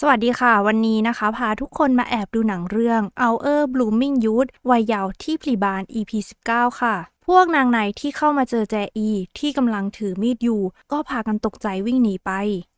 สวัสดีค่ะ วันนี้นะคะ พาทุกคนมาแอบดูหนังเรื่อง Our Blooming Youth วัยเยาว์ที่พลีบาน EP 19 ค่ะ พวกนางในที่เข้ามาเจอแจอี ที่กำลังถือมีดอยู่ ก็พากันตกใจวิ่งหนีไป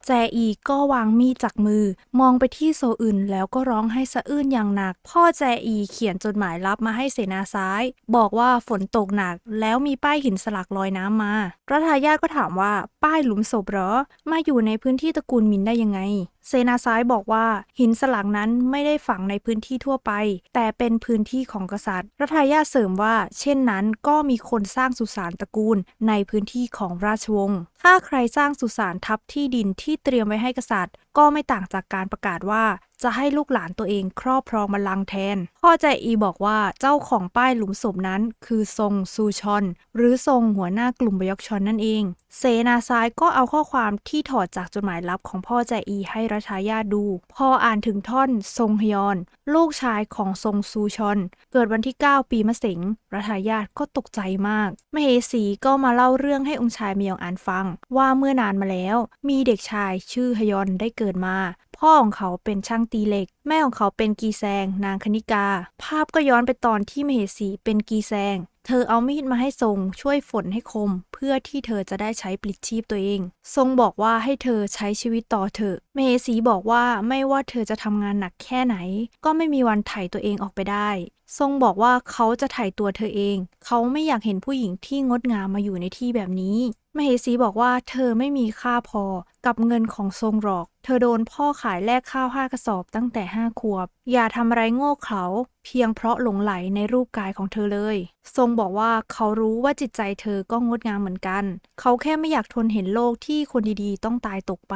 แจอีก็วางมีดจากมือ มองไปที่โซอึนแล้วก็ร้องให้สะอื้นอย่างหนัก พ่อแจอีเขียนจดหมายลับมาให้เสนาซ้าย บอกว่าฝนตกหนัก แล้วมีป้ายหินสลักลอยน้ำมารัฐายาก็ถามว่าป้ายหลุมศพเหรอ มาอยู่ในพื้นที่ตระกูลมินได้ยังไง เซนาซ้ายบอกว่าหินสลักนั้นไม่ได้ฝังในพื้นที่ทั่วไป แต่เป็นพื้นที่ของกษัตริย์รัฐายาเสริมว่า เช่นนั้นก็มีคนสร้างสุสานตระกูลในพื้นที่ของราชวงศ์ถ้าใครสร้างสุสานทับที่ดินที่เตรียมไว้ให้กษัตริย์ ก็ไม่ต่างจากการประกาศว่า จะให้ลูกหลานตัวเองครอบครองบัลลังก์แทน พ่อใจอีบอกว่าเจ้าของป้ายหลุมศพนั้น คือทรงซูชอน หรือทรงหัวหน้ากลุ่มบยอกชอนนั่นเอง เซนาซายก็เอาข้อความที่ถอดจากจดหมายลับของพ่อใจอีให้รัชายาดู พออ่านถึงท่อนทรงฮยอน ลูกชายของทรงซูชอน เกิดวันที่ 9 ปีมะเสงรัชายาก็ตกใจมาก มเหสีก็มาเล่าเรื่องให้องค์ชายเมียงอานฟัง ว่าเมื่อนานมาแล้ว มีเด็กชายชื่อฮยอนได้เกิดมา พ่อของเขาเป็นช่างตีเหล็ก แม่ของเขาเป็นกีแซง นางคณิกา ภาพก็ย้อนไปตอนที่มเหสีเป็นกีแซงเธอเอามีดมาให้ทรงช่วยฝนให้คม เพื่อที่เธอจะได้ใช้ปลิดชีพตัวเอง ทรงบอกว่าให้เธอใช้ชีวิตต่อเถอะ เหสีบอกว่าไม่ว่าเธอจะทำงานหนักแค่ไหน ก็ไม่มีวันไถ่ตัวเองออกไปได้ ทรงบอกว่าเขาจะไถ่ตัวเธอเอง เขาไม่อยากเห็นผู้หญิงที่งดงามมาอยู่ในที่แบบนี้ มเหสีบอกว่าเธอไม่มีค่าพอกับเงินของทรงหรอก เธอโดนพ่อขายแลกข้าวห้ากระสอบตั้งแต่ห้าขวบ อย่าทำอะไรโง่เขลาเพียงเพราะหลงไหลในรูปกายของเธอเลย ทรงบอกว่าเขารู้ว่าจิตใจเธอก็งดงามเหมือนกัน เขาแค่ไม่อยากทนเห็นโลกที่คนดีๆ ต้องตายตกไป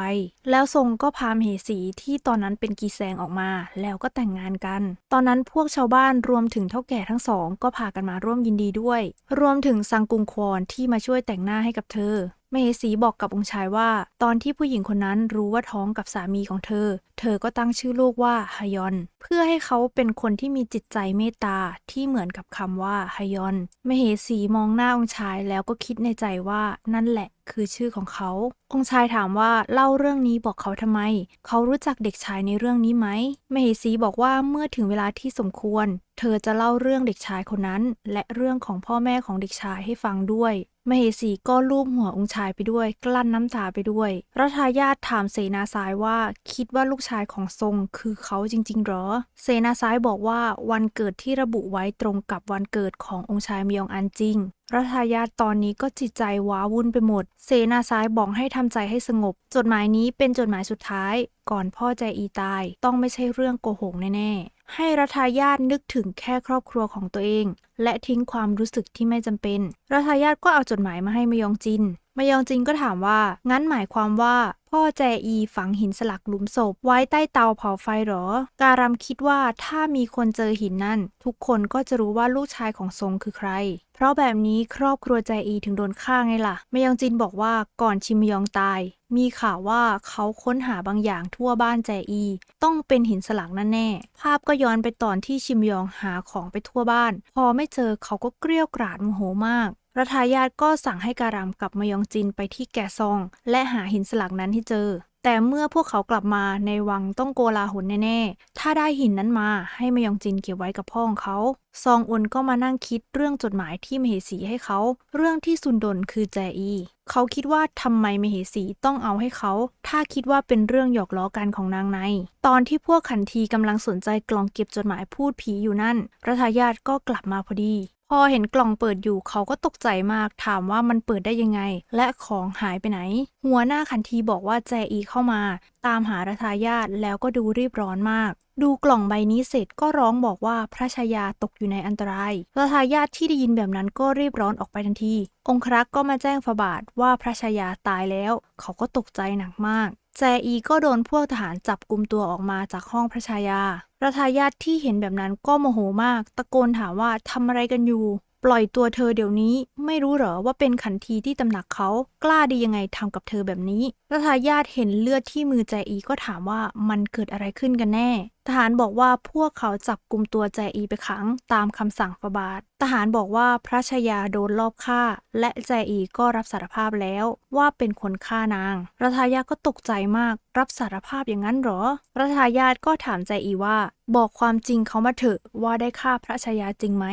แล้วทรงก็พามเหสีที่ตอนนั้นเป็นกีแซงออกมา แล้วก็แต่งงานกัน ตอนนั้นพวกชาวบ้านรวมถึงเท่าแก่ทั้งสอง ก็พากันมาร่วมยินดีด้วย รวมถึงซังกุงควอนที่มาช่วยแต่งหน้าให้กับเธอมเหสีบอกกับองค์ชายว่า ตอนที่ผู้หญิงคนนั้นรู้ว่าท้องกับสามีของเธอ เธอก็ตั้งชื่อลูกว่าฮยอน เพื่อให้เขาเป็นคนที่มีจิตใจเมตตาที่เหมือนกับคำว่าฮยอนมเหสีมองหน้าองค์ชายแล้วก็คิดในใจว่านั่นแหละคือชื่อของเขา องค์ชายถามว่าเล่าเรื่องนี้บอกเขาทำไม เขารู้จักเด็กชายในเรื่องนี้ไหมมเหสีบอกว่าเมื่อถึงเวลาที่สมควร เธอจะเล่าเรื่องเด็กชายคนนั้น และเรื่องของพ่อแม่ของเด็กชายให้ฟังด้วยมเหสีก็ลูบหัวองค์ชายไปด้วย กลั้นน้ำตาไปด้วยรัฐายาทถามเสนาซายว่าคิดว่าลูกชายของทรงคือเขาจริง ๆ หรอ เสนาซายบอกว่าวันเกิดที่ระบุไว้ตรงกับวันเกิดขององค์ชายมยองอันจริง รัฐายาทตอนนี้ก็จิตใจว้าวุ่นไปหมด เสนาซ้ายบอกให้ทำใจให้สงบ จดหมายนี้เป็นจดหมายสุดท้าย ก่อนพ่อใจอีตาย ต้องไม่ใช่เรื่องโกหกแน่ๆ ให้รัฐายาทนึกถึงแค่ครอบครัวของตัวเอง และทิ้งความรู้สึกที่ไม่จำเป็นรัฐายาทก็เอาจดหมายมาให้มยองจินมยองจินก็ถามว่า งั้นหมายความว่า พ่อแจอีฝังหินสลักหลุมศพ ไว้ใต้เตาเผาไฟหรอ การัมคิดว่าถ้ามีคนเจอหินนั่น ทุกคนก็จะรู้ว่าลูกชายของทรงคือใคร เพราะแบบนี้ครอบครัวแจอีถึงโดนฆ่าไงล่ะมยองจินบอกว่าก่อนชิมยองตาย มีข่าวว่าเขาค้นหาบางอย่างทั่วบ้านแจอี ต้องเป็นหินสลักนั่นแน่ ภาพก็ย้อนไปตอนที่ชิมยองหาของไปทั่วบ้าน พอไม่เจอเขาก็เกรี้ยวกราดโมโหมาก รัฐายาทก็สั่งให้การามกับมยองจินไปที่แก่ซอง และหาหินสลักนั้นให้เจอ แต่เมื่อพวกเขากลับมาในวังต้องโกลาหลแน่ๆ ถ้าได้หินนั้นมาให้มยองจินเก็บไว้กับพ่อของเขา ซองอุนก็มานั่งคิดเรื่องจดหมายที่มเหสีให้เขา เรื่องที่ซุนดนคือแจอี เขาคิดว่าทำไมมเหสีต้องเอาให้เขา ถ้าคิดว่าเป็นเรื่องหยอกล้อกันของนางใน ตอนที่พวกขันทีกำลังสนใจกล่องเก็บจดหมายพูดผีอยู่นั่นรัฐายาทก็กลับมาพอดี อเห็นกล่องเปิดอยู่เขาก็ตกใจมากถามว่ามันเปิดได้ยังไง และของหายไปไหน หัวหน้าขันทีบอกว่าแจอีเข้ามา ตามหารัฐายาทแล้วก็ดูรีบร้อนมาก ดูกล่องใบนี้เสร็จก็ร้องบอกว่าพระชายาตกอยู่ในอันตรายรัฐายาทที่ได้ยินแบบนั้นก็รีบร้อนออกไปทันที องครักษ์ก็มาแจ้งฝาบาทว่าพระชายาตายแล้ว เขาก็ตกใจหนักมาก แจอีก็โดนพวกทหารจับกลุมตัวออกมาจากห้องพระชายารัฐายาทที่เห็นแบบนั้นก็โมโหมาก ตะโกนถามว่าทำอะไรกันอยู่ ปล่อยตัวเธอเดี๋ยวนี้ไม่รู้เหรอว่าเป็นขันทีที่ตำหนักเขากล้าดียังไงทำกับเธอแบบนี้รัทายาทเห็นเลือดที่มือแจอีก็ถามว่ามันเกิดอะไรขึ้นกันแน่ ทหารบอกว่าพวกเขาจับกลุ่มตัวแจอีไปขังตามคำสั่งฟาบาททหารบอกว่าพระชายาโดนลอบฆ่า และแจอีก็รับสารภาพแล้วว่าเป็นคนฆ่านางรัทายาก็ตกใจมาก รับสารภาพอย่างนั้นหรอรัทายาก็ถามแจอีว่า บอกความจริงเขามาเถอะว่าได้ฆ่าพระชายาจริงไหม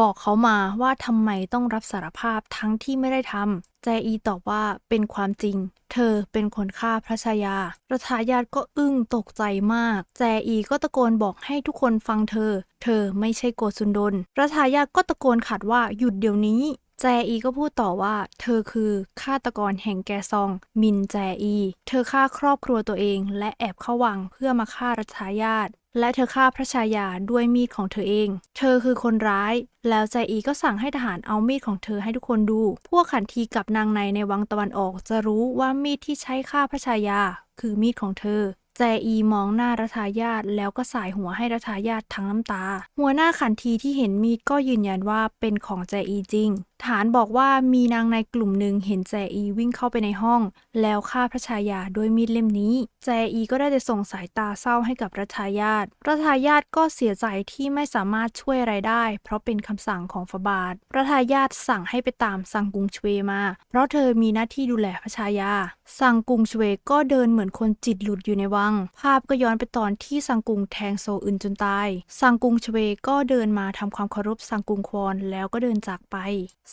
บอกเขามาว่าทำไมต้องรับสารภาพทั้งที่ไม่ได้ทำ แจอีตอบว่าเป็นความจริง เธอเป็นคนฆ่าพระชายา รัทายาก็อึ้งตกใจมาก แจอีก็ตะโกนบอกให้ทุกคนฟังเธอ เธอไม่ใช่โกซุนดน รัทายาก็ตะโกนขัดว่าหยุดเดี๋ยวนี้ แจอีก็พูดต่อว่า เธอคือฆาตกรแห่งแกซอง มินแจอี เธอฆ่าครอบครัวตัวเอง และแอบเข้าวังเพื่อมาฆ่ารัชายาท และเธอฆ่าพระชายาด้วยมีดของเธอเอง เธอคือคนร้าย แล้วใจอีก็สั่งให้ทหารเอามีดของเธอให้ทุกคนดู พวกขันทีกับนางในในวังตะวันออกจะรู้ว่ามีดที่ใช้ฆ่าพระชายา คือมีดของเธอแจอีมองหน้ารัฐายาทแล้วก็สายหัวให้รัฐายาททั้งน้ำตา หัวหน้าขันทีที่เห็นมีดก็ยืนยันว่าเป็นของแจอีจริง ฐานบอกว่ามีนางในกลุ่มหนึ่งเห็นแจอีวิ่งเข้าไปในห้อง แล้วฆ่าพระชายาด้วยมีดเล่มนี้ แจอีก็ได้แต่ส่งสายตาเศร้าให้กับรัฐายาทรัฐายาทก็เสียใจที่ไม่สามารถช่วยอะไรได้ เพราะเป็นคำสั่งของฟาบาทรัฐายาทสั่งให้ไปตามซังกุงชเวมา เพราะเธอมีหน้าที่ดูแลพระชายาซังกุงชเวก็เดินเหมือนคนจิตหลุดอยู่ในวัง ภาพก็ย้อนไปตอนที่ซังกุงแทงโซอึนจนตายซังกุงชเวก็เดินมาทำความเคารพซังกุงควอนแล้วก็เดินจากไป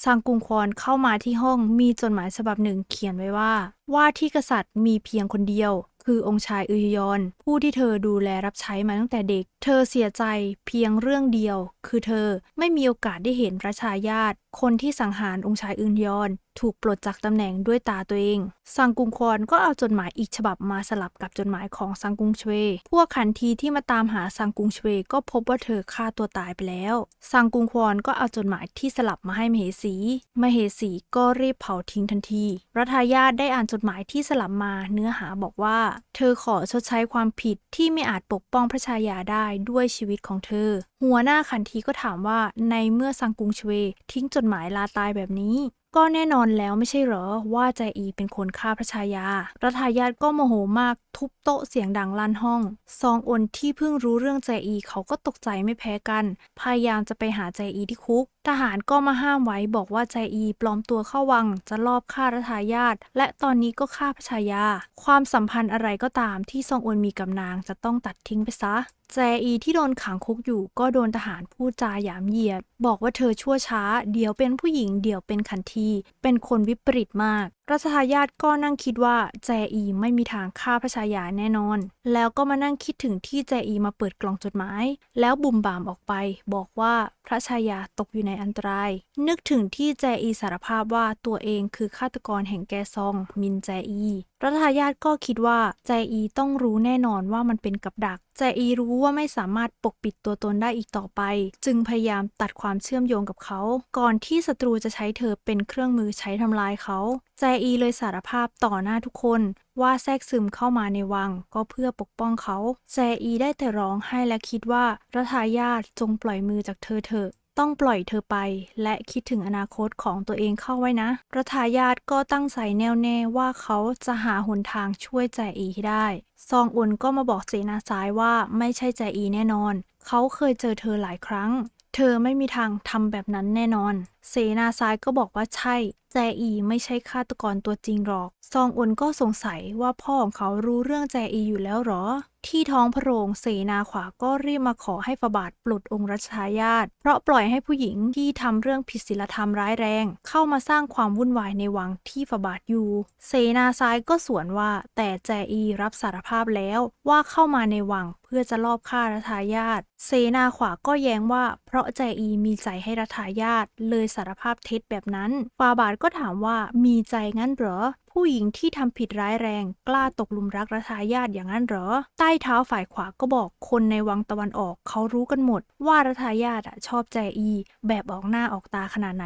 ซังกุงควอนเข้ามาที่ห้องมีจดหมายฉบับหนึ่งเขียนไว้ว่า ว่าที่กษัตริย์มีเพียงคนเดียว คือองค์ชายอึยยอน ผู้ที่เธอดูแลรับใช้มาตั้งแต่เด็ก เธอเสียใจเพียงเรื่องเดียว คือเธอไม่มีโอกาสได้เห็นพระชายาตคนที่สังหารองค์ชายอึนยอนถูกปลดจากตำแหน่งด้วยตาตัวเอง ซังกุงคอนก็เอาจดหมายอีกฉบับมาสลับกับจดหมายของซังกุงชเว พวกขันทีที่มาตามหาซังกุงชเวก็พบว่าเธอฆ่าตัวตายไปแล้ว ซังกุงคอนก็เอาจดหมายที่สลับมาให้มเหสี มเหสีก็รีบเผาทิ้งทันที รัฐายาทได้อ่านจดหมายที่สลับมาเนื้อหาบอกว่า เธอขอชดใช้ความผิดที่ไม่อาจปกป้องพระชายาได้ด้วยชีวิตของเธอ หัวหน้าขันทีก็ถามว่าในเมื่อซังกุงชเว ทิ้งจดหมายลาตายแบบนี้ ก็แน่นอนแล้วไม่ใช่เหรอว่าใจอีเป็นคนฆ่าพระชายา รัฐายาทก็โมโหมากทุบโต๊ะเสียงดังลั่นห้อง ซองอนที่เพิ่งรู้เรื่องใจอีเขาก็ตกใจไม่แพ้กัน พยายามจะไปหาใจอีที่คุก ทหารก็มาห้ามไว้บอกว่าใจอีปลอมตัวเข้าวังจะลอบฆ่ารัฐายาทและตอนนี้ก็ฆ่าพระชายา ความสัมพันธ์อะไรก็ตามที่ซองอนมีกับนางจะต้องตัดทิ้งไปซะ แจอีที่โดนขังคุกอยู่ก็โดนทหารพูดจาหยามเหยียด บอกว่าเธอชั่วช้า เดี๋ยวเป็นผู้หญิงเดี๋ยวเป็นขันที เป็นคนวิปริตมากรัชทายาทก็นั่งคิดว่าแจอีไม่มีทางฆ่าพระชายาแน่นอน แล้วก็มานั่งคิดถึงที่แจอีมาเปิดกล่องจดหมาย แล้วบุ่มบามออกไป บอกว่าพระชายาตกอยู่ในอันตราย นึกถึงที่แจอีสารภาพว่าตัวเองคือฆาตกรแห่งแกซอง มินแจอี รัฐทายาทก็คิดว่าแจอีต้องรู้แน่นอนว่ามันเป็นกับดัก แจอีรู้ว่าไม่สามารถปกปิดตัวตนได้อีกต่อไป จึงพยายามตัดความเชื่อมโยงกับเขา ก่อนที่ศัตรูจะใช้เธอเป็นเครื่องมือใช้ทำลายเขา แจอีเลยสารภาพต่อหน้าทุกคนว่าแทรกซึมเข้ามาในวังก็เพื่อปกป้องเขา แจอีได้แต่ร้องไห้และคิดว่ารัฐายาทจงปล่อยมือจากเธอเถอะต้องปล่อยเธอไป และคิดถึงอนาคตของตัวเองเข้าไว้นะ รัฐายาทก็ตั้งใจแน่วแน่ว่าเขาจะหาหนทางช่วยแจอีให้ได้ ซองอุนก็มาบอกเสนาซ้ายว่าไม่ใช่แจอีแน่นอน เขาเคยเจอเธอหลายครั้ง เธอไม่มีทางทำแบบนั้นแน่นอนเสนาซ้ายก็บอกว่าใช่ แจอีไม่ใช่ฆาตกรตัวจริงหรอก ซองอุนก็สงสัยว่าพ่อของเขารู้เรื่องแจอีอยู่แล้วหรอ ที่ท้องพระโรงเสนาขวาก็รีบมาขอให้ฝาบาทปลดองค์รัชทายาทเพราะปล่อยให้ผู้หญิงที่ทำเรื่องผิดศีลธรรมร้ายแรง เข้ามาสร้างความวุ่นวายในวังที่ฝาบาทอยู่ เสนาซ้ายก็สวนว่าแต่แจอีรับสารภาพแล้วว่าเข้ามาในวังเพื่อจะลอบฆ่ารัฐายาทเสนาขวาก็แย้งว่า เพราะแจอีมีใจให้รัฐายาทเลยสารภาพเท็จแบบนั้น ฟาบาทก็ถามว่ามีใจงั้นเหรอ ผู้หญิงที่ทำผิดร้ายแรง กล้าตกหลุมรักรัฐายาทอย่างนั้นเหรอ ใต้เท้าฝ่ายขวาก็บอกคนในวังตะวันออกเขารู้กันหมด ว่ารัฐายาทอะชอบแจอี แบบออกหน้าออกตาขนาดไหน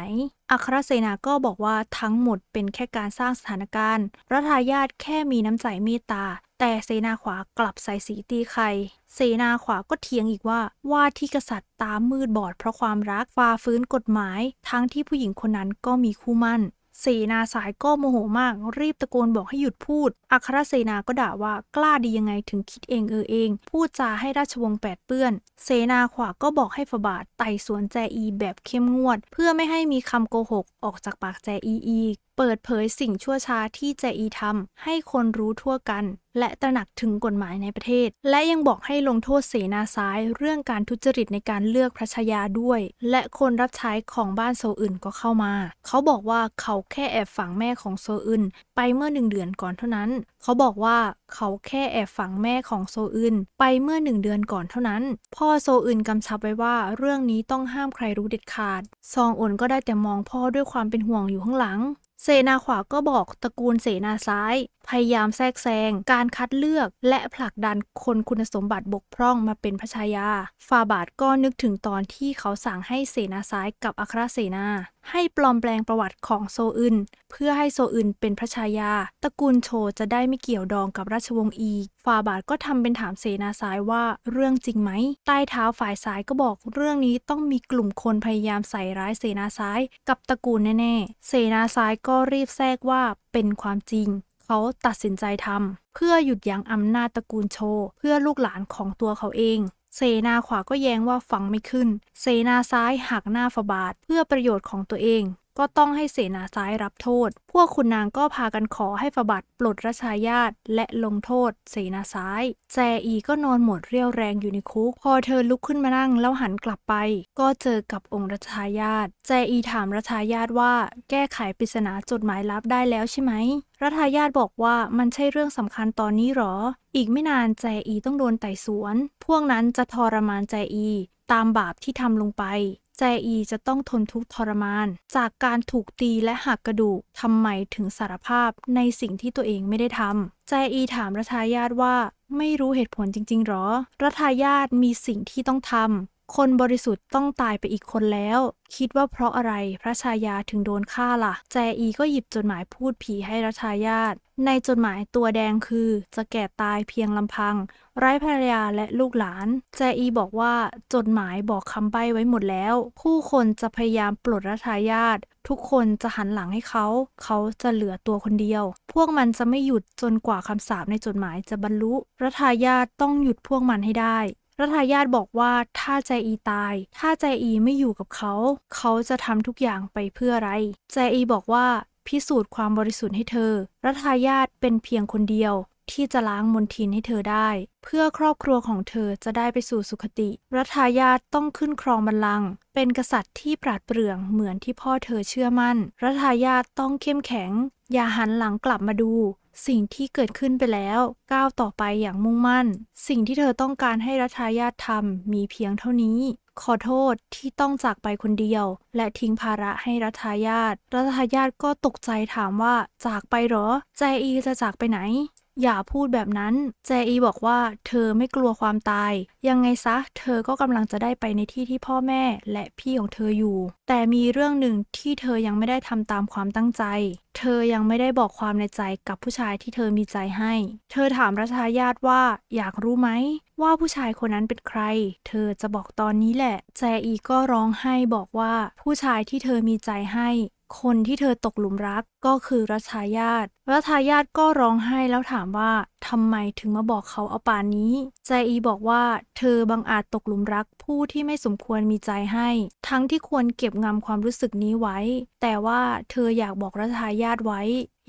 อัครเสนาก็บอกว่าทั้งหมดเป็นแค่การสร้างสถานการณ์รัฐายาทแค่มีน้ำใจเมตตา แต่เสนาขวากลับใส่สีตีไข่เสนาขวาก็เถียงอีกว่าว่าที่กษัตริย์ตามืดบอดเพราะความรักฝ่าฟื้นกฎหมาย ทั้งที่ผู้หญิงคนนั้นก็มีคู่มั่นเสนาสายก็โมโหมาก รีบตะโกนบอกให้หยุดพูด อัครเสนาก็ด่าว่ากล้าดียังไงถึงคิดเองเออเอง พูดจาให้ราชวงศ์แปดเปื้อน เสนาขวาก็บอกให้ฝาบาทไต่สวนแจอีแบบเข้มงวด เพื่อไม่ให้มีคำโกหกออกจากปากแจอีอีก เปิดเผยสิ่งชั่วช้าที่แจอีทำให้คนรู้ทั่วกัน และตระหนักถึงกฎหมายในประเทศ และยังบอกให้ลงโทษเสนาซ้ายเรื่องการทุจริตในการเลือกพระชายาด้วย และคนรับใช้ของบ้านโซอึนก็เข้ามา เขาบอกว่าเขาแค่แอบฝังแม่ของโซอึนไปเมื่อหนึ่งเดือนก่อนเท่านั้น เขาบอกว่าเขาแค่แอบฝังแม่ของโซอึนไปเมื่อหนึ่งเดือนก่อนเท่านั้น พ่อโซอึนกำชับไว้ว่าเรื่องนี้ต้องห้ามใครรู้เด็ดขาด ซองอนก็ได้แต่มองพ่อด้วยความเป็นห่วงอยู่ข้างหลัง เสนาขวาก็บอกตระกูลเสนาซ้าย พยายามแทรกแซงการคัดเลือกและผลักดันคนคุณสมบัติบกพร่องมาเป็นพระชายาฟาบาทก็นึกถึงตอนที่เขาสั่งให้เสนาซ้ายกับอัครเสนา ให้ปลอมแปลงประวัติของโซอึนเพื่อให้โซอึนเป็นพระชายา ตระกูลโชจะได้ไม่เกี่ยวดองกับราชวงศ์อีฟาบาทก็ทำเป็นถามเสนาซ้ายว่าเรื่องจริงไหม ใต้เท้าฝ่ายซ้ายก็บอกเรื่องนี้ต้องมีกลุ่มคนพยายามใส่ร้ายเสนาซ้ายกับตระกูลแน่ๆ เสนาซ้ายก็รีบแทรกว่าเป็นความจริงเขาตัดสินใจทำเพื่อหยุดยั้งอำนาจตระกูลโช เพื่อลูกหลานของตัวเขาเอง เสนาขวาก็แย้งว่าฟังไม่ขึ้น เสนาซ้ายหักหน้าฝาบาทเพื่อประโยชน์ของตัวเอง ก็ต้องให้เสนาซ้ายรับโทษ พวกคุณนางก็พากันขอให้ฝบาทปลดราชายาตและลงโทษ เสนาซ้าย แจอีก็นอนหมดเรี่ยวแรงอยู่ในคุก พอเธอลุกขึ้นมานั่งแล้วหันกลับไป ก็เจอกับองค์รัชายาตแจอีถามรัชายาตว่า แก้ไขปริศนาจดหมายลับได้แล้วใช่ไหมรัฐายาตบอกว่ามันใช่เรื่องสำคัญตอนนี้หรอ อีกไม่นานแจอีต้องโดนไต่สวน พวกนั้นจะทรมานแจอี ตามบาปที่ทำลงไป แจอีจะต้องทนทุกข์ทรมาน จากการถูกตีและหักกระดูกทำไมถึงสารภาพในสิ่งที่ตัวเองไม่ได้ทำแจอีถามรัทายาตว่า ไม่รู้เหตุผลจริงๆหรอ รัทายาตมีสิ่งที่ต้องทำ คนบริสุทธิ์ต้องตายไปอีกคนแล้ว คิดว่าเพราะอะไรพระชายาถึงโดนฆ่าล่ะ แจอีก็หยิบจดหมายพูดผีให้รัชายาตในจดหมายตัวแดงคือจะแก่ตายเพียงลำพัง ไร้ภรรยาและลูกหลาน แจอีบอกว่าจดหมายบอกคำใบ้ไว้หมดแล้ว ผู้คนจะพยายามปลดรัชายาตทุกคนจะหันหลังให้เขา เขาจะเหลือตัวคนเดียว พวกมันจะไม่หยุดจนกว่าคำสาปในจดหมายจะบรรลุรัฐายาตต้องหยุดพวกมันให้ได้ รัฐายาตบอกว่าถ้าใจอีตาย ถ้าใจอีไม่อยู่กับเขา เขาจะทำทุกอย่างไปเพื่ออะไร ใจอีบอกว่าพิสูจน์ความบริสุทธิ์ให้เธอ รัฐายาตเป็นเพียงคนเดียว ที่จะล้างมนทินให้เธอได้ เพื่อครอบครัวของเธอจะได้ไปสู่สุคติรัฐายาตต้องขึ้นครองบัลลังก์เป็นกษัตริย์ที่ปราดเปรื่อง เหมือนที่พ่อเธอเชื่อมั่นรัฐายาตต้องเข้มแข็ง อย่าหันหลังกลับมาดู สิ่งที่เกิดขึ้นไปแล้วก้าวต่อไปอย่างมุ่งมั่น สิ่งที่เธอต้องการให้รัฐายาตทำมีเพียงเท่านี้ขอโทษที่ต้องจากไปคนเดียว และทิ้งภาระให้รัฐายาตรัฐายาตก็ตกใจถามว่าจากไปเหรอแจอีจะจากไปไหน อย่าพูดแบบนั้นแจอีบอกว่าเธอไม่กลัวความตาย ยังไงซะ เธอก็กำลังจะได้ไปในที่ที่พ่อแม่และพี่ของเธออยู่ แต่มีเรื่องหนึ่งที่เธอยังไม่ได้ทำตามความตั้งใจ เธอยังไม่ได้บอกความในใจกับผู้ชายที่เธอมีใจให้ เธอถามรัชายาตว่าอยากรู้ไหม ว่าผู้ชายคนนั้นเป็นใคร เธอจะบอกตอนนี้แหละ แจอีก็ร้องไห้บอกว่าผู้ชายที่เธอมีใจให้ คนที่เธอตกหลุมรักก็คือรัชายาตรัชายาตก็ร้องไห้แล้วถามว่าทำไมถึงมาบอกเขาเอาป่านนี้ ใจอีบอกว่าเธอบังอาจตกหลุมรักผู้ที่ไม่สมควรมีใจให้ ทั้งที่ควรเก็บงำความรู้สึกนี้ไว้ แต่ว่าเธออยากบอกรัชายาตไว้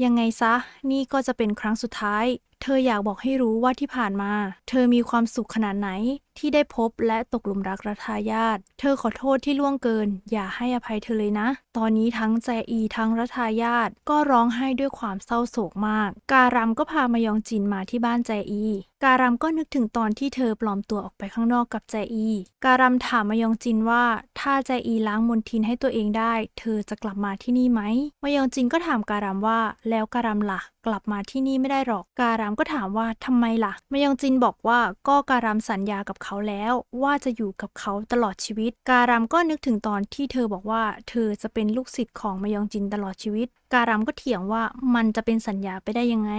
ยังไงซะ นี่ก็จะเป็นครั้งสุดท้ายเธออยากบอกให้รู้ว่าที่ผ่านมา เธอมีความสุขขนาดไหนที่ได้พบและตกหลุมรักรัฐายาตเธอขอโทษที่ล่วงเกิน อย่าให้อภัยเธอเลยนะ ตอนนี้ทั้งแจอีทั้งรัฐายาตก็ร้องไห้ด้วยความเศร้าโศกมาก การำก็พามายองจินมาที่บ้านแจอี การำก็นึกถึงตอนที่เธอปลอมตัวออกไปข้างนอกกับแจอี การำถามมายองจินว่า ถ้าแจอีล้างมนทินให้ตัวเองได้ เธอจะกลับมาที่นี่ไหมมายองจินก็ถามการำว่า แล้วการำล่ะ กลับมาที่นี่ไม่ได้หรอกการัำก็ถามว่าทำไมล่ะมายองจินบอกว่าก็การำสัญญากับเขาแล้ว ว่าจะอยู่กับเขาตลอดชีวิต การำก็นึกถึงตอนที่เธอบอกว่า เธอจะเป็นลูกศิษย์ของมายองจินตลอดชีวิต การำก็เถียงว่ามันจะเป็นสัญญาไปได้ยังไง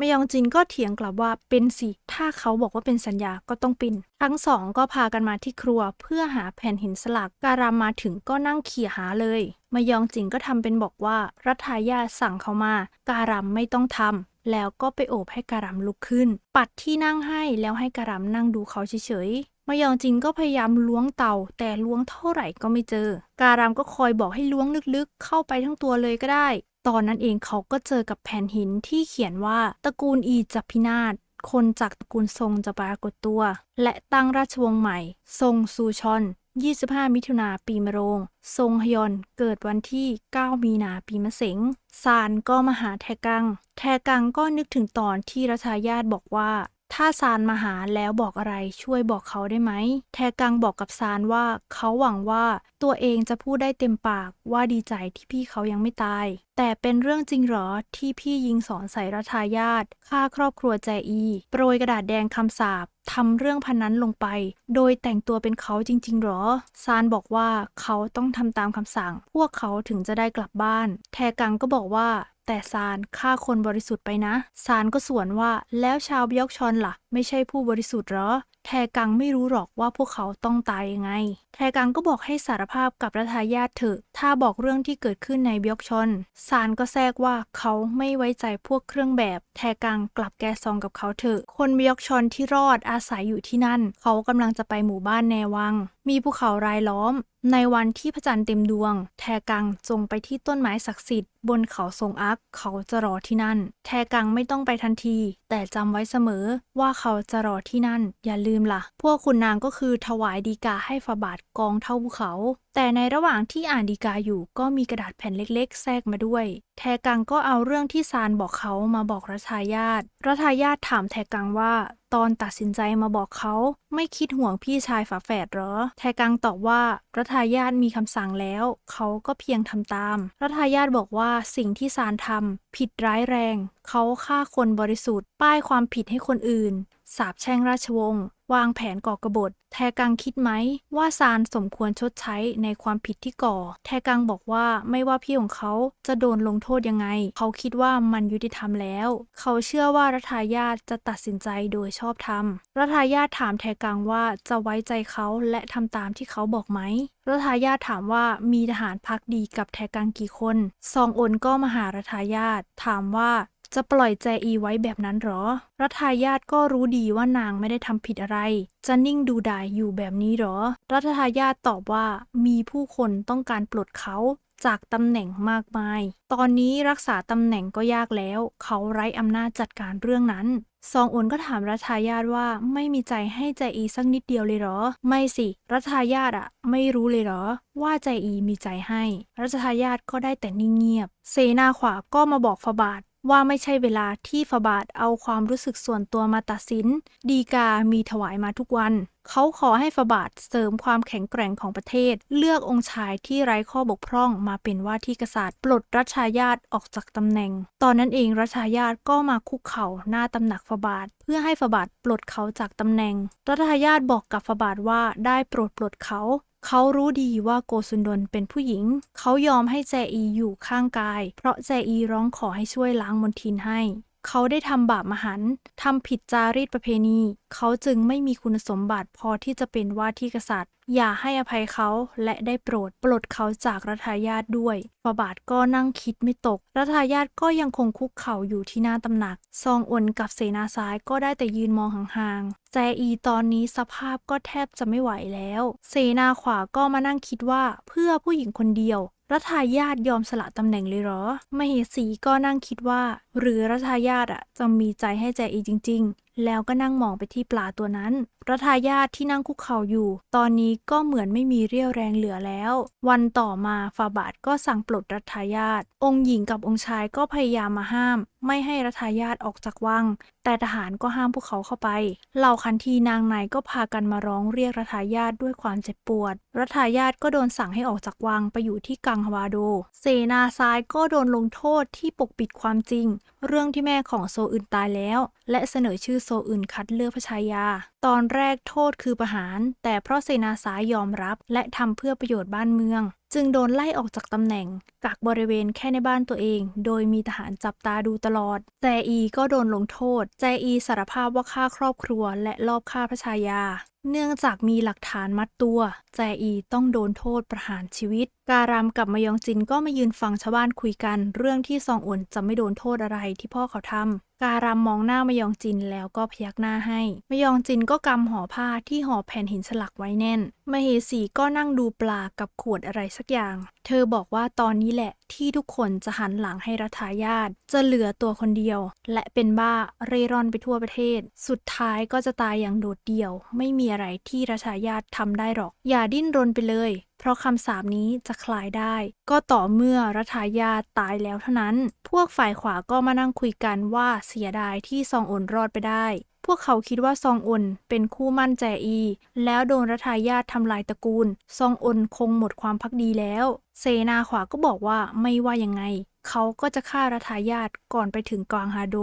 มยองจินก็เถียงกลับว่าเป็นสิ ถ้าเขาบอกว่าเป็นสัญญาก็ต้องเป็น ทั้งสองก็พากันมาที่ครัวเพื่อหาแผ่นหินสลัก การามมาถึงก็นั่งเขี่ยหาเลย มยองจินก็ทำเป็นบอกว่ารัฐายาสั่งเขามา การามไม่ต้องทำ แล้วก็ไปโอบให้การามลุกขึ้น ปัดที่นั่งให้แล้วให้การามนั่งดูเขาเฉยๆมยองจินก็พยายามล้วงเต่า แต่ล้วงเท่าไหร่ก็ไม่เจอ การามก็คอยบอกให้ล้วงลึกๆ เข้าไปทั้งตัวเลยก็ได้ ตอนนั้นเองเขาก็เจอกับแผ่นหินที่เขียนว่าตระกูลอีจะพินาศคนจากตระกูลซงจะปรากฏตัว และตั้งราชวงศ์ใหม่ซงซูชอน 25 มิถุนาปีมะโรงซงฮยอนเกิดวันที่ 9 มีนาปีมะเสงซานก็มาหาแทกัง แทกังก็นึกถึงตอนที่รัชายาตบอกว่า ถ้าซานมาหาแล้วบอกอะไรช่วยบอกเขาได้ไหม แทกังบอกกับซานว่าเขาหวังว่าตัวเองจะพูดได้เต็มปากว่าดีใจที่พี่เขายังไม่ตาย แต่เป็นเรื่องจริงหรอที่พี่ยิงสอนใส่รัฐายาตฆ่าครอบครัวแจอี โปรยกระดาษแดงคำสาป ทำเรื่องพันนั้นลงไป โดยแต่งตัวเป็นเขาจริง ๆ หรอ ซานบอกว่าเขาต้องทำตามคำสั่ง พวกเขาถึงจะได้กลับบ้าน แทกังก็บอกว่า แต่ซานฆ่าคนบริสุทธิ์ไปนะ ซานก็สวนว่าแล้วชาวบยอกชอนล่ะ ไม่ใช่ผู้บริสุทธิ์หรอ แทกังไม่รู้หรอกว่าพวกเขาต้องตายยังไง แทกังก็บอกให้สารภาพกับรัฐายาทเถอะ ถ้าบอกเรื่องที่เกิดขึ้นในบยกชน ซานก็แทรกว่าเขาไม่ไว้ใจพวกเครื่องแบบ แทกังกลับแกซองกับเขาเถอะ คนบยกชนที่รอดอาศัยอยู่ที่นั่น เขากำลังจะไปหมู่บ้านแนวัง มีภูเขารายล้อม ในวันที่พระจันทร์เต็มดวง แทกังจงไปที่ต้นไม้ศักดิ์สิทธิ์บนเขาทรงอัก เขาจะรอที่นั่น แทกังไม่ต้องไปทันที แต่จำไว้เสมอว่าเขาจะรอที่นั่น อย่าลืมล่ะ พวกคุณนางก็คือถวายดีกาให้ฝาบาทกองเท่าภูเขา แต่ในระหว่างที่อ่านดีกาอยู่ก็มีกระดาษแผ่นเล็กๆ แทรกมาด้วย แทกังก็เอาเรื่องที่ซานบอกเขามาบอกรัชายาตรัชายาตถามแทกังว่า ตอนตัดสินใจมาบอกเขา ไม่คิดห่วงพี่ชายฝาแฝดเหรอ แทกังตอบว่ารัฐายาตมีคำสั่งแล้ว เขาก็เพียงทำตาม รัฐายาตบอกว่าสิ่งที่ซานทำผิดร้ายแรง เขาฆ่าคนบริสุทธิ์ ป้ายความผิดให้คนอื่น สาบแช่งราชวงศ์ วางแผนก่อกระบฏ แทกังคิดไหม ว่าซานสมควรชดใช้ในความผิดที่ก่อ แทกังบอกว่าไม่ว่าพี่ของเขาจะโดนลงโทษยังไง เขาคิดว่ามันยุติธรรมแล้ว เขาเชื่อว่ารัฐายาตจะตัดสินใจโดยชอบธรรม รัฐายาตถามแทกังว่าจะไว้ใจเขาและทำตามที่เขาบอกไหมรัฐายาตถามว่ามีทหารพักดีกับแทกังกี่คน ซองโอนก็มาหารัฐายาตถามว่า จะปล่อยแจอีไว้แบบนั้นหรอ รัฐายาตก็รู้ดีว่านางไม่ได้ทำผิดอะไร จะนิ่งดูดายอยู่แบบนี้หรอ รัฐายาตตอบว่ามีผู้คนต้องการปลดเขาจากตำแหน่งมากมาย ตอนนี้รักษาตำแหน่งก็ยากแล้ว เขาไร้อำนาจจัดการเรื่องนั้น ซองอุนก็ถามรัฐายาตว่าไม่มีใจให้ใจอีสักนิดเดียวเลยเหรอ ไม่สิ รัฐายาตอะไม่รู้เลยเหรอ ว่าใจอีมีใจให้ รัฐายาตก็ได้แต่นิ่งเงียบ เสนาขวาก็มาบอกฟาบาท ว่าไม่ใช่เวลาที่ฟาบาทเอาความรู้สึกส่วนตัวมาตัดสิน ดีกามีถวายมาทุกวัน เขาขอให้ฟาบาทเสริมความแข็งแกร่งของประเทศ เลือกองค์ชายที่ไร้ข้อบกพร่องมาเป็นว่าที่กษัตริย์ ปลดรัชายาตออกจากตำแหน่ง ตอนนั้นเองรัชายาตก็มาคุกเข่าหน้าตำหนักฟาบาท เพื่อให้ฟาบาทปลดเขาจากตำแหน่ง รัชายาตบอกกับฟาบาทว่าได้โปรดปลดเขา เขารู้ดีว่าโกซุนดนเป็นผู้หญิง เขายอมให้แจอีอยู่ข้างกาย เพราะแจอีร้องขอให้ช่วยล้างมลทินให้ เขาได้ทำบาปมหันต์ทำผิดจารีตประเพณี เขาจึงไม่มีคุณสมบัติพอที่จะเป็นว่าที่กษัตริย์ อย่าให้อภัยเขาและได้โปรดปลดเขาจากรัฐายาตด้วยฟาบาทก็นั่งคิดไม่ตก รัฐายาตก็ยังคงคุกเข่าอยู่ที่หน้าตำหนัก ซองอนกับเสนาซ้ายก็ได้แต่ยืนมองห่างๆ แจอีตอนนี้สภาพก็แทบจะไม่ไหวแล้ว เสนาขวาก็มานั่งคิดว่าเพื่อผู้หญิงคนเดียว รัฐายาตยอมสละตำแหน่งเลยเหรอ มเหสีก็นั่งคิดว่า หรือรัฐายาตอะจะมีใจให้แจอีจริง ๆ แล้วก็นั่งมองไปที่ปลาตัวนั้น รัฐายาที่นั่งคุกเข่าอยู่ ตอนนี้ก็เหมือนไม่มีเรี่ยวแรงเหลือแล้ว วันต่อมาฟาบาทก็สั่งปลดรัฐายาตองค์หญิงกับองค์ชายก็พยายามมาห้าม ไม่ให้รัฐายาตออกจากวัง แต่ทหารก็ห้ามพวกเขาเข้าไป เหล่าคันทีนางในก็พากันมาร้องเรียกรัฐายาตด้วยความเจ็บปวด รัฐายาตก็โดนสั่งให้ออกจากวังไปอยู่ที่กังฮวาโดเสนาซ้ายก็โดนลงโทษที่ปกปิดความจริง เรื่องที่แม่ของโซอึนตายแล้ว และเสนอชื่อโซอึนคัดเลือกพระชายา ตอนแรกโทษคือประหาร แต่เพราะเสนาสายยอมรับและทำเพื่อประโยชน์บ้านเมือง จึงโดนไล่ออกจากตำแหน่งกักบริเวณแค่ในบ้านตัวเอง โดยมีทหารจับตาดูตลอด แจอีก็โดนลงโทษ แจอีสารภาพว่าฆ่าครอบครัว และลอบฆ่าพระชายา เนื่องจากมีหลักฐานมัดตัว แจอีต้องโดนโทษประหารชีวิต การามกับมยองจินก็มายืนฟังชาวบ้านคุยกัน เรื่องที่ซองอุนจะไม่โดนโทษอะไรที่พ่อเขาทำการามมองหน้ามยองจินแล้วก็พยักหน้าให้ มยองจินก็กำห่อผ้าที่ห่อแผ่นหินสลักไว้แน่น มเหสีก็นั่งดูปลากับขวดอะไรสักอย่าง เธอบอกว่าตอนนี้แหละที่ทุกคนจะหันหลังให้รัฐายาทจะเหลือตัวคนเดียว และเป็นบ้าเร่ร่อนไปทั่วประเทศ สุดท้ายก็จะตายอย่างโดดเดี่ยว ไม่มีอะไรที่รัฐายาททำได้หรอก อย่าดิ้นรนไปเลย เพราะคำสาปนี้จะคลายได้ ก็ต่อเมื่อรัฐายาทตายแล้วเท่านั้น พวกฝ่ายขวาก็มานั่งคุยกันว่าเสียดายที่ซองอนรอดไปได้ พวกเขาคิดว่าซองอนเป็นคู่มั่นแจอี แล้วโดนรัฐายาททำลายตระกูล ซองอนคงหมดความพักดีแล้ว เซนาขวาก็บอกว่าไม่ว่ายังไง เขาก็จะฆ่ารัฐายาทก่อนไปถึงกวางฮาโด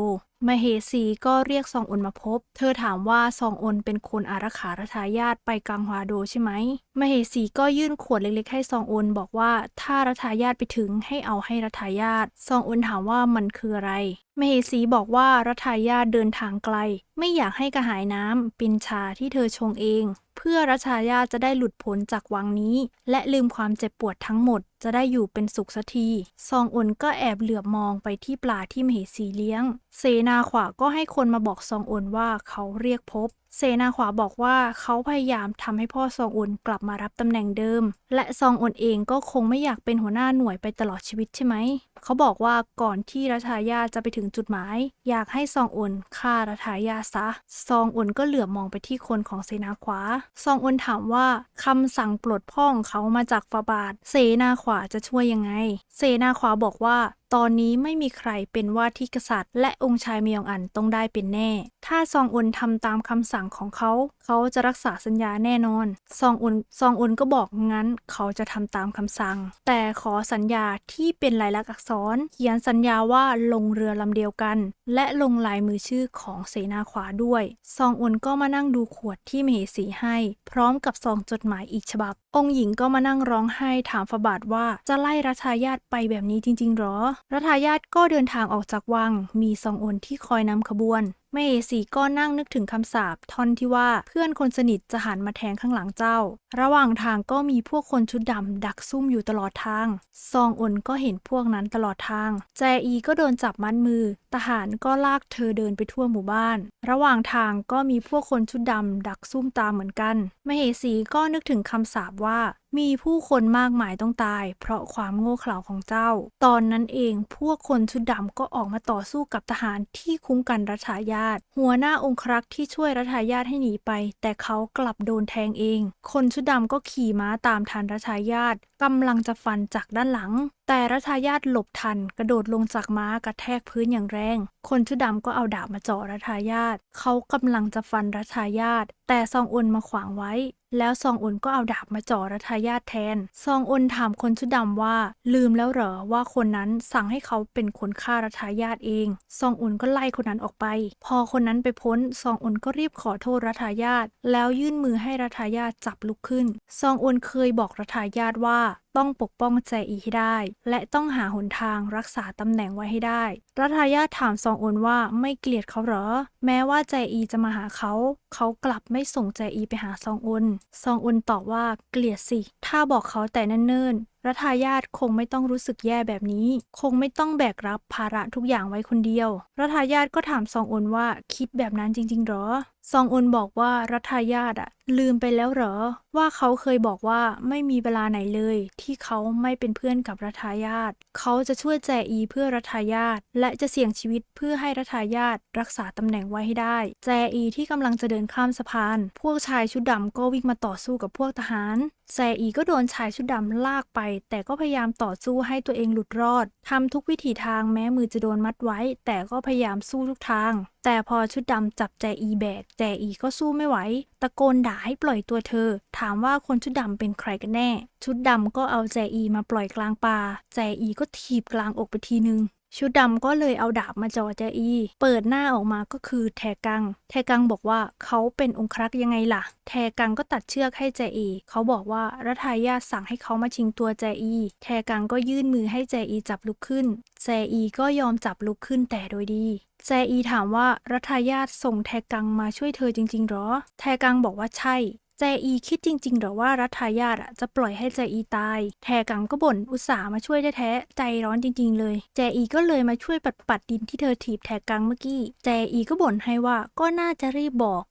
มเหสีก็เรียกซองอนมาพบ เธอถามว่าซองอนเป็นคนอารักขารัฐายาทไปกังฮาโดใช่ไหมมเหสีก็ยื่นขวดเล็กๆ ให้ซองอนบอกว่าถ้ารัฐายาทไปถึงให้เอาให้รัฐายาท ซองอนถามว่ามันคืออะไร มเหสีบอกว่ารัฐายาเดินทางไกล ไม่อยากให้กระหายน้ำปินชาที่เธอชงเอง เพื่อรัชายาจะได้หลุดพ้นจากวังนี้ และลืมความเจ็บปวดทั้งหมด จะได้อยู่เป็นสุขสักทีซองอนก็แอบเหลือบมองไปที่ปลาที่มเหสีเลี้ยง เสนาขวาก็ให้คนมาบอกซองอนว่าเขาเรียกพบ เสนาขวาบอกว่าเขาพยายามทำให้พ่อซองอุนกลับมารับตำแหน่งเดิม และซองอุนเองก็คงไม่อยากเป็นหัวหน้าหน่วยไปตลอดชีวิตใช่ไหม เขาบอกว่าก่อนที่รัชายาจะไปถึงจุดหมาย อยากให้ซองอุนฆ่ารัชายาซะ ซองอุนก็เหลือบมองไปที่คนของเสนาขวา ซองอุนถามว่าคำสั่งปลดพ่อของเขามาจากฟาบาทเสนาขวาจะช่วยยังไงเสนาขวาบอกว่า ตอนนี้ไม่มีใครเป็นว่าที่กษัตริย์ และองค์ชายเมียงอันต้องได้เป็นแน่ ถ้าซองอุนทำตามคำสั่งของเขา เขาจะรักษาสัญญาแน่นอน ซองอุนซองอุนก็บอกงั้น เขาจะทำตามคำสั่ง แต่ขอสัญญาที่เป็นลายลักษณ์อักษร เขียนสัญญาว่าลงเรือลำเดียวกัน และลงลายมือชื่อของเสนาขวาด้วย ซองอุนก็มานั่งดูขวดที่มเหสีให้ พร้อมกับซองจดหมายอีกฉบับ องค์หญิงก็มานั่งร้องไห้ถามฝาบาทว่าจะไล่รัชายาตไปแบบนี้จริงๆหรอ รัชายาตก็เดินทางออกจากวัง มีซองอนที่คอยนำขบวน เมเหสีก็นั่งนึกถึงคำสาปท่อนที่ว่าเพื่อนคนสนิทจะหันมาแทงข้างหลังเจ้า ระหว่างทางก็มีพวกคนชุดดำดักซุ่มอยู่ตลอดทาง ซองอนก็เห็นพวกนั้นตลอดทาง แจอีก็โดนจับมัดมือ ทหารก็ลากเธอเดินไปทั่วหมู่บ้าน ระหว่างทางก็มีพวกคนชุดดำดักซุ่มตามเหมือนกันม่เหสีก็นึกถึงคำสาปว่า มีผู้คนมากมายต้องตาย เพราะความโง่เขลาของเจ้า ตอนนั้นเองพวกคนชุดดำก็ออกมาต่อสู้กับทหารที่คุ้มกันรัชายาตหัวหน้าองครักษ์ที่ช่วยรัชายาตให้หนีไป แต่เขากลับโดนแทงเอง คนชุดดำก็ขี่ม้าตามทันรัชายาตกำลังจะฟันจากด้านหลัง แต่รัชายาทหลบทัน กระโดดลงจากม้ากระแทกพื้นอย่างแรง คนชุดดำก็เอาดาบมาเจาะรัชายาทเขากำลังจะฟันรัชายาทแต่ซองอุนมาขวางไว้ แล้วซองอุนก็เอาดาบมาเจ่อรัฐายาทแทน ซองอุนถามคนชุดดำว่า ลืมแล้วเหรอว่าคนนั้นสั่งให้เขาเป็นคนฆ่ารัฐายาทเอง ซองอุนก็ไล่คนนั้นออกไป พอคนนั้นไปพ้น ซองอุนก็รีบขอโทษรัฐายาทแล้วยื่นมือให้รัฐายาทจับลุกขึ้น ซองอุนเคยบอกรัฐายาทว่าต้องปกป้องแจอีให้ได้ และต้องหาหนทางรักษาตำแหน่งไว้ให้ได้ รัฐายาถามซองอุนว่าไม่เกลียดเขาเหรอ แม้ว่าแจอีจะมาหาเขา เขากลับไม่ส่งแจอีไปหาซองอุน ซองอุนตอบว่าเกลียดสิ ถ้าบอกเขาแต่นเนิ่นรัฐายาทคงไม่ต้องรู้สึกแย่แบบนี้ คงไม่ต้องแบกรับภาระทุกอย่างไว้คนเดียว รัฐายาทก็ถามซองอุนว่าคิดแบบนั้นจริงๆหรอซองอุนบอกว่ารัฐายาทอะลืมไปแล้วเหรอ ว่าเขาเคยบอกว่าไม่มีเวลาไหนเลย ที่เขาไม่เป็นเพื่อนกับรัฐายาทเขาจะช่วยแจอีเพื่อรัฐายาทและจะเสี่ยงชีวิตเพื่อให้รัฐายาทรักษาตำแหน่งไว้ให้ได้ แจอีที่กำลังจะเดินข้ามสะพาน พวกชายชุดดำก็วิ่งมาต่อสู้กับพวกทหาร แจอีก็โดนชายชุดดำลากไป แต่ก็พยายามต่อสู้ให้ตัวเองหลุดรอดทำทุกวิถีทางแม้มือจะโดนมัดไว้ แต่ก็พยายามสู้ทุกทางแต่พอชุดดำจับแจอีแบก แจอีก็สู้ไม่ไหว ตะโกนด่าให้ปล่อยตัวเธอ ถามว่าคนชุดดำเป็นใครกันแน่ ชุดดำก็เอาแจอีมาปล่อยกลางป่า แจอีก็ถีบกลางอกไปทีนึงชุดดำก็เลยเอาดาบมาจ่อแจอี เปิดหน้าออกมาก็คือแทกัง แทกังบอกว่าเขาเป็นองครักษ์ยังไงล่ะ แทกังก็ตัดเชือกให้แจอี เขาบอกว่ารัฐายาสั่งให้เขามาชิงตัวแจอี แทกังก็ยื่นมือให้แจอีจับลุกขึ้น แจอีก็ยอมจับลุกขึ้นแต่โดยดี แจอีถามว่ารัฐายาส่งแทกังมาช่วยเธอจริงๆหรอ แทกังบอกว่าใช่ แจอีคิดจริงๆหรอว่ารัฐายาทอะจะปล่อยให้แจอีตาย แทกังก็บ่นอุตส่าห์มาช่วยแท้ๆใจร้อนจริง ๆ เลย แจอีก็เลยมาช่วยปัดปัดดินที่เธอถีบแทกังเมื่อกี้ แจอีก็บ่นให้ว่าก็น่าจะรีบบอก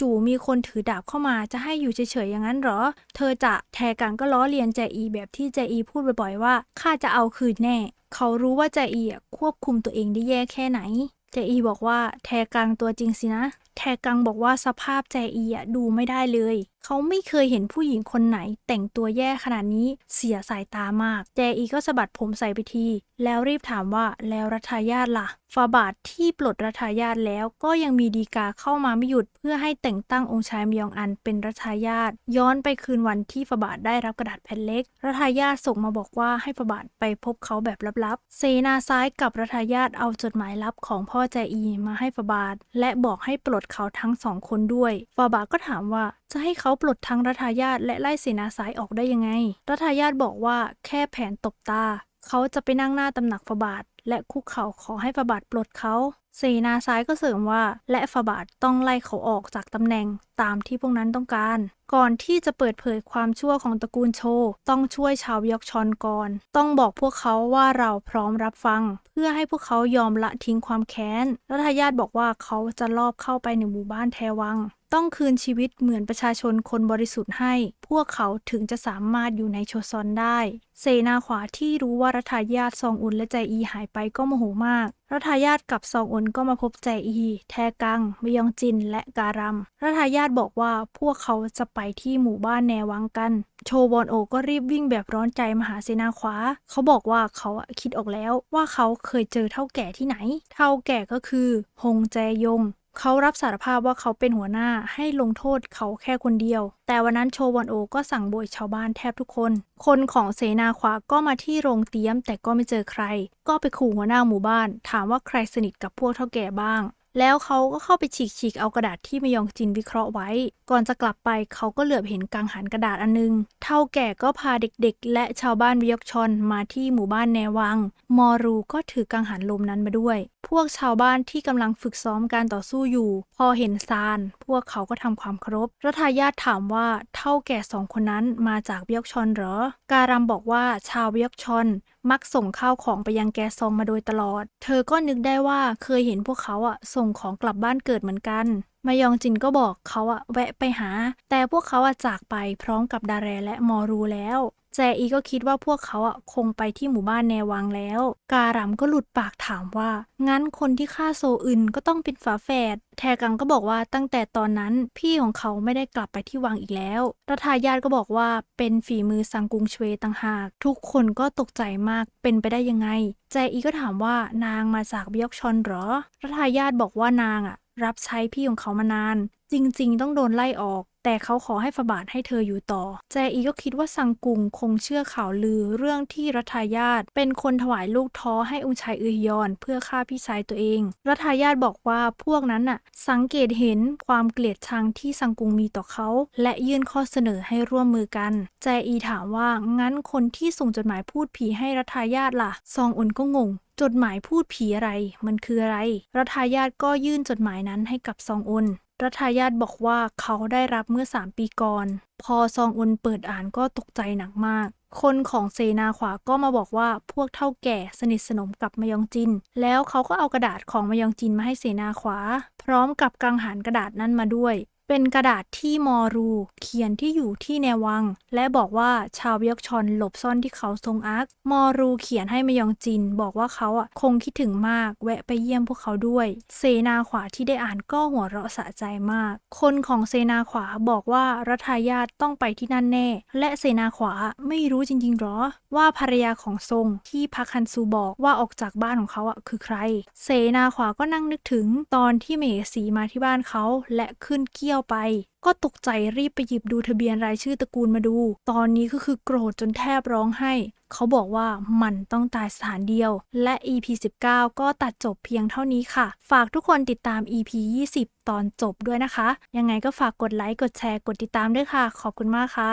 จู่ๆมีคนถือดาบเข้ามาจะให้อยู่เฉยๆอย่างนั้นเหรอ เธอจะแทกังก็ล้อเลียนแจอีแบบที่แจอีพูดบ่อยๆว่าข้าจะเอาคืนแน่ เขารู้ว่าแจอีควบคุมตัวเองได้แย่แค่ไหน เจอีบอกว่าแทกังตัวจริงสินะ แทกังบอกว่าสภาพแจอีอะดูไม่ได้เลย เขาไม่เคยเห็นผู้หญิงคนไหน แต่งตัวแย่ขนาดนี้เสียสายตามาก แจอีก็สะบัดผมใส่ไปที แล้วรีบถามว่าแล้วรัฐายาทล่ะฟาบาทที่ปลดรัฐายาทแล้วก็ยังมีดีกาเข้ามาไม่หยุดเพื่อให้แต่งตั้งองค์ชายมยองอันเป็นรัฐายาทย้อนไปคืนวันที่ฟาบาทได้รับกระดาษแผ่นเล็ก รัฐายาทส่งมาบอกว่าให้ฟาบาทไปพบเขาแบบลับๆ เซนาซ้ายกับรัฐายาทเอาจดหมายลับของพ่อแจอีมาให้ฟาบาทและบอกให้ปลดเขาทั้งสองคนด้วยฟาบาทก็ถามว่าจะให้เขาปลดทั้งรัฐายาทและไล่เสนาซ้ายออกได้ยังไง รัฐายาทบอกว่าแค่แผนตบตา เขาจะไปนั่งหน้าตำหนักฟาบาท และคุกเข่าขอให้ฟาบาทปลดเขาเสนาซ้ายก็เสริมว่า และฟาบาทต้องไล่เขาออกจากตำแหน่งตามที่พวกนั้นต้องการ ก่อนที่จะเปิดเผยความชั่วของตระกูลโช ต้องช่วยชาวยอกชอนก่อน ต้องบอกพวกเขาว่าเราพร้อมรับฟัง เพื่อให้พวกเขายอมละทิ้งความแค้นรัฐายาทบอกว่าเขาจะลอบเข้าไปในหมู่บ้านแทวัง ต้องคืนชีวิตเหมือนประชาชนคนบริสุทธิ์ให้ พวกเขาถึงจะสามารถอยู่ในโชซอนได้ เสนาขวาที่รู้ว่ารัฐายาทซองอุนและใจอีหายไปก็โมโหมาก รัฐายาทกับซองอุนก็มาพบใจอี แทกังมยองจินและการัม รัฐายาทบอกว่าพวกเขาจะไปที่หมู่บ้านแนวังกัน โชวอนโอก็รีบวิ่งแบบร้อนใจมาหาเสนาขวา เขาบอกว่าเขาคิดออกแล้วว่าเขาเคยเจอเท่าแก่ที่ไหน เท่าแก่ก็คือ ฮงแจยง เขารับสารภาพว่าเขาเป็นหัวหน้าให้ลงโทษเขาแค่คนเดียว แต่วันนั้นโชวอนโอก็สั่งโบยชาวบ้านแทบทุกคน คนของเสนาขวาก็มาที่โรงเตี้ยม แต่ก็ไม่เจอใคร ก็ไปขู่หัวหน้าหมู่บ้าน ถามว่าใครสนิทกับพวกเท่าแก่บ้าง แล้วเขาก็เข้าไปฉีกๆเอากระดาษที่มยองจินวิเคราะห์ไว้ ก่อนจะกลับไปเขาก็เหลือบเห็นกังหันกระดาษอันนึง เท่าแก่ก็พาเด็กๆ และชาวบ้านวิยกชอนมาที่หมู่บ้านแนวัง มอรูก็ถือกังหันลมนั้นมาด้วยพวกชาวบ้านที่กำลังฝึกซ้อมการต่อสู้อยู่ พอเห็นซาน พวกเขาก็ทำความเคารพรัฐายาทถามว่าเท่าแก่สองคนนั้นมาจากเวิยกชอนเหรอ การัมบอกว่าชาวเวิยกชอนมักส่งข้าวของไปยังแกซองมาโดยตลอด เธอก็นึกได้ว่าเคยเห็นพวกเขาอะส่งของกลับบ้านเกิดเหมือนกัน มายองจินก็บอกเขาอะแวะไปหา แต่พวกเขาอะจากไปพร้อมกับดาแรและมอรูแล้ว แจอีก็คิดว่าพวกเขาอะคงไปที่หมู่บ้านแนวังแล้ว การัมก็หลุดปากถามว่า งั้นคนที่ฆ่าโซอึนก็ต้องเป็นฝาแฝดแทกังก็บอกว่าตั้งแต่ตอนนั้นพี่ของเขาไม่ได้กลับไปที่วังอีกแล้วรัฐายาทก็บอกว่าเป็นฝีมือซังกุงเชวต่างหาก ทุกคนก็ตกใจมากเป็นไปได้ยังไง แจอีก็ถามว่านางมาจากบยกชอนหรอรัฐายาทบอกว่านางอะ รับใช้พี่ของเขามานาน จริง ๆ ต้องโดนไล่ออก แต่เขาขอให้ฝาบาทให้เธออยู่ต่อ แจอีก็คิดว่าซังกุงคงเชื่อข่าวลือเรื่องที่รัฐายาทเป็นคนถวายลูกท้อให้องค์ชายอึยอน เพื่อฆ่าพี่ชายตัวเอง รัฐายาทบอกว่าพวกนั้นน่ะ สังเกตเห็นความเกลียดชังที่ซังกุงมีต่อเขา และยื่นข้อเสนอให้ร่วมมือกัน แจอีถามว่างั้นคนที่ส่งจดหมายพูดผีให้รัฐายาทล่ะ ซองอุนก็งง จดหมายพูดผีอะไร มันคืออะไร รัฐายาทก็ยื่นจดหมายนั้นให้กับซองอุน รัฐายาทบอกว่าเขาได้รับเมื่อ 3 ปีก่อน พอซองอุนเปิดอ่านก็ตกใจหนักมาก คนของเซนาขวาก็มาบอกว่าพวกเท่าแก่สนิทสนมกับมยองจิน แล้วเขาก็เอากระดาษของมยองจินมาให้เสนาขวา พร้อมกับกังหันกระดาษนั้นมาด้วย เป็นกระดาษที่มอรูเขียนที่อยู่ที่แนวัง และบอกว่าชาวยกชอนหลบซ่อนที่เขาทรงอักมอรูเขียนให้มยองจิน บอกว่าเขาอะคงคิดถึงมาก แวะไปเยี่ยมพวกเขาด้วย เซนาขวาที่ได้อ่านก็หัวเราะสะใจมาก คนของเซนาขวาบอกว่ารัฐายาทต้องไปที่นั่นแน่ และเซนาขวาไม่รู้จริงๆหรอ ว่าภรรยาของทรงที่พักฮันซูบอกว่าออกจากบ้านของเขาอะคือใครเสนาขวาก็นั่งนึกถึงตอนที่เมสีมาที่บ้านเขาและขึ้นเกี้ยววไป ก็ตกใจรีบไปหยิบดูทะเบียนรายชื่อตระกูลมาดู ตอนนี้ก็คือโกรธจนแทบร้องไห้ เขาบอกว่ามันต้องตายสถานเดียว และ EP 19 ก็ตัดจบเพียงเท่านี้ค่ะ ฝากทุกคนติดตาม EP 20 ตอนจบด้วยนะคะ ยังไงก็ฝากกดไลค์ กดแชร์ กดติดตามด้วยค่ะ ขอบคุณมากค่ะ